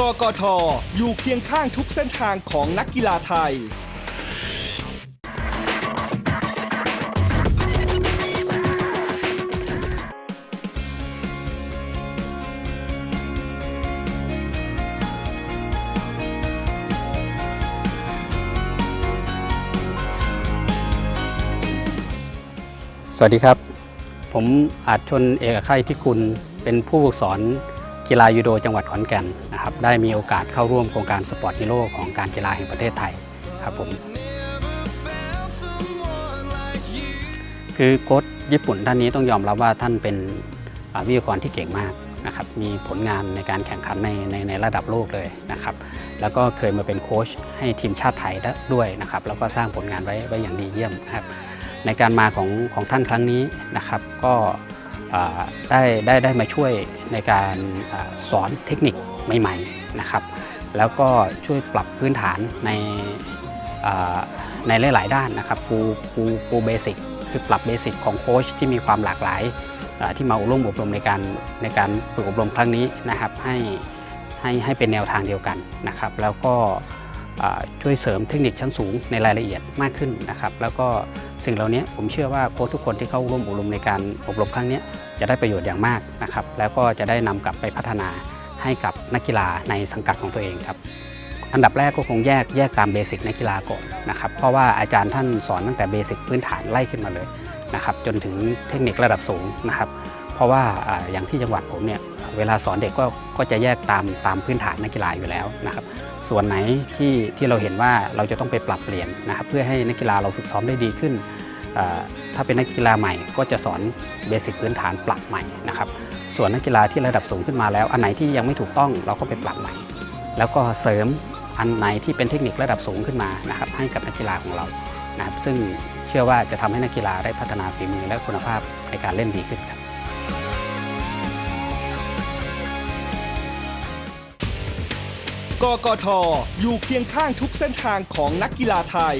กกทอยู่เคียงข้างทุกเส้นทางของนักกีฬาไทย สวัสดีครับ ผมอาจชนเอกชัยที่คุณเป็นผู้สอน กีฬายูโดจังหวัดขอนแก่นนะครับได้มีโอกาสเข้าร่วมโครงการสปอร์ตฮีโร่ของการกีฬาแห่งประเทศไทยครับผมคือโค้ชญี่ปุ่นท่านนี้ต้องยอมรับว่าท่านเป็นวิทยากรที่เก่งมากนะครับมีผลงานในการแข่งขันในในในระดับโลกเลยนะครับแล้วก็เคยมาเป็นโค้ชให้ทีมชาติไทยด้วยนะครับแล้วก็สร้างผลงานไว้ไว้อย่างดีเยี่ยมนะครับในการมาของของท่านครั้งนี้นะครับก็ ได้ได้ได้มาช่วยในการอสอนเทคนิคใหม่ๆนะครับ แล้วก็ช่วยปรับพื้นฐานในในหลาย ๆ ด้านนะครับปูปูปูเบสิกคือปรับเบสิกของโค้ชที่มีความหลากหลายที่มาอบรมอบรมในการในการฝึกอบรมครั้งนี้นะครับให้ให้ให้เป็นแนวทางเดียวกันนะครับ แล้วก็ช่วยเสริมเทคนิคชั้นสูงในรายละเอียดมากขึ้นนะครับ แล้วก็ สิ่งเหล่านี้ผมเชื่อว่าโค้ชทุกคนที่เข้าร่วมอบรมในการอบรมครั้งนี้จะได้ประโยชน์อย่างมากนะครับ แล้วก็จะได้นำกลับไปพัฒนาให้กับนักกีฬาในสังกัดของตัวเองครับ อันดับแรกก็คงแยกแยกตามเบสิกนักกีฬาก่อนนะครับ เพราะว่าอาจารย์ท่านสอนตั้งแต่เบสิกพื้นฐานไล่ขึ้นมาเลยนะครับ จนถึงเทคนิคระดับสูงนะครับ ราะว่าอย่างที่จังหวัดผมเนี่ยเวลาสอนเด็กก็ก็จะแยกตามตามพื้นฐานนักกีฬาอยู่แล้วนะครับ ส่วนไหนที่ที่เราเห็นว่าเราจะต้องไปปรับเปลี่ยนนะครับ เพื่อให้นักกีฬาเราฝึกซ้อมได้ดีขึ้น ถ้าเป็นนักกีฬาใหม่ก็จะสอนเบสิกพื้นฐานปรับใหม่นะครับ ส่วนนักกีฬาที่ระดับสูงขึ้นมาแล้ว อันไหนที่ยังไม่ถูกต้องเราก็ไปปรับใหม่ แล้วก็เสริมอันไหนที่เป็นเทคนิคระดับสูงขึ้นมานะครับให้กับนักกีฬาของเรานะครับ ซึ่งเชื่อว่าจะทำให้นักกีฬาได้พัฒนาฝีมือและคุณภาพในการเล่นดีขึ้นครับ กกท อยู่เคียงข้างทุกเส้นทางของนักกีฬาไทย